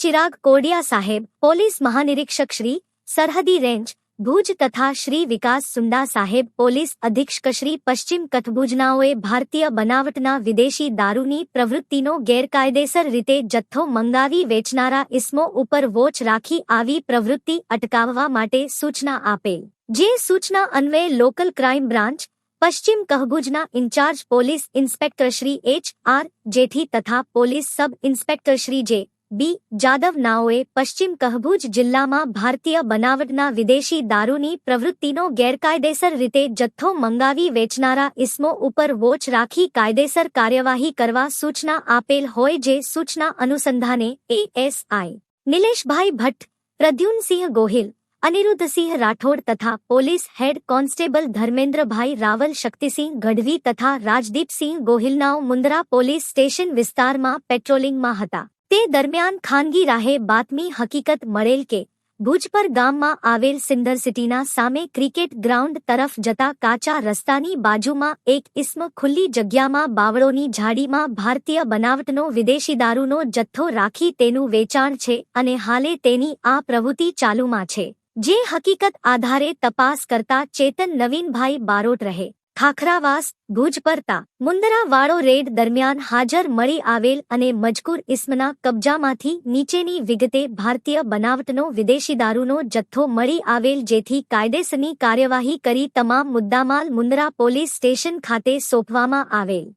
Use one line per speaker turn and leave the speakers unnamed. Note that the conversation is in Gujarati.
ચિરાગ કોડિયા સાહેબ પોલીસ મહાનિરીક્ષક શ્રી સરહદી રેન્જ ભુજ તથા શ્રી વિકાસ સુંડા સાહેબ પોલીસ અધિક્ષક શ્રી પશ્ચિમ કથભુજનાઓએ ભારતીય બનાવટના વિદેશી દારૂની પ્રવૃત્તિનો ગેરકાયદેસર રીતે જથ્થો મંગાવી વેચનારા ઇસમો ઉપર વોચ રાખી આવી પ્રવૃત્તિ અટકાવવા માટે સૂચના આપેલ જે સૂચના અન્વયે લોકલ ક્રાઇમ બ્રાન્ચ પશ્ચિમ કહભુજના in-charge police inspector Shri H R Jethi તથા પોલીસ સબ ઇન્સ્પેક્ટર શ્રી જે બી. જાદવ નાઓએ પશ્ચિમ કહભુજ જિલ્લામાં ભારતીય બનાવટના વિદેશી દારૂની પ્રવૃત્તિનો ગેરકાયદેસર રીતે જથ્થો મંગાવી વેચનારા ઇસમો ઉપર વોચ રાખી કાયદેસર કાર્યવાહી કરવા સૂચના આપેલ હોય જે સૂચના અનુસંધાને એએસઆઈ. નિલેશભાઈ ભટ્ટ પ્રદ્યુનસિંહ ગોહિલ, અનિરુદ્ધસિંહ રાઠોડ તથા police head constable Dharmendrabhai Raval, Shaktisinh Gadhvi તથા રાજદીપસિંહ ગોહિલનાઓ મુન્દ્રા પોલીસ સ્ટેશન વિસ્તારમાં પેટ્રોલિંગમાં હતા. તે દરમિયાન ખાનગી રાહે બાતમી હકીકત મળેલ કે ભુજપર ગામમાં આવેલ સિંધર સિટીના સામે ક્રિકેટ ગ્રાઉન્ડ તરફ જતા કાચા રસ્તાની બાજુમાં એક ઇસ્મ ખુલ્લી જગ્યામાં બાવળોની ઝાડીમાં ભારતીય બનાવટનો વિદેશી દારૂનો જથ્થો રાખી તેનું વેચાણ છે અને હાલે તેની આ પ્રવૃત્તિ ચાલુમાં છે. જે હકીકત આધારે તપાસ કરતા ચેતન નવીનભાઈ બારોટ રહે. ખાખરાવાસ, ભુજ પરતા મુંદરાવાળો રેડ દરમિયાન હાજર મળી આવેલ અને મજકૂર ઇસ્મના કબજામાંથી નીચેની વિગતે ભારતીય બનાવટનો વિદેશી દારૂનો જથ્થો મળી આવેલ જેથી કાયદેસરની કાર્યવાહી કરી તમામ મુદ્દામાલ મુંદરા પોલીસ સ્ટેશન ખાતે સોંપવામાં આવેલ.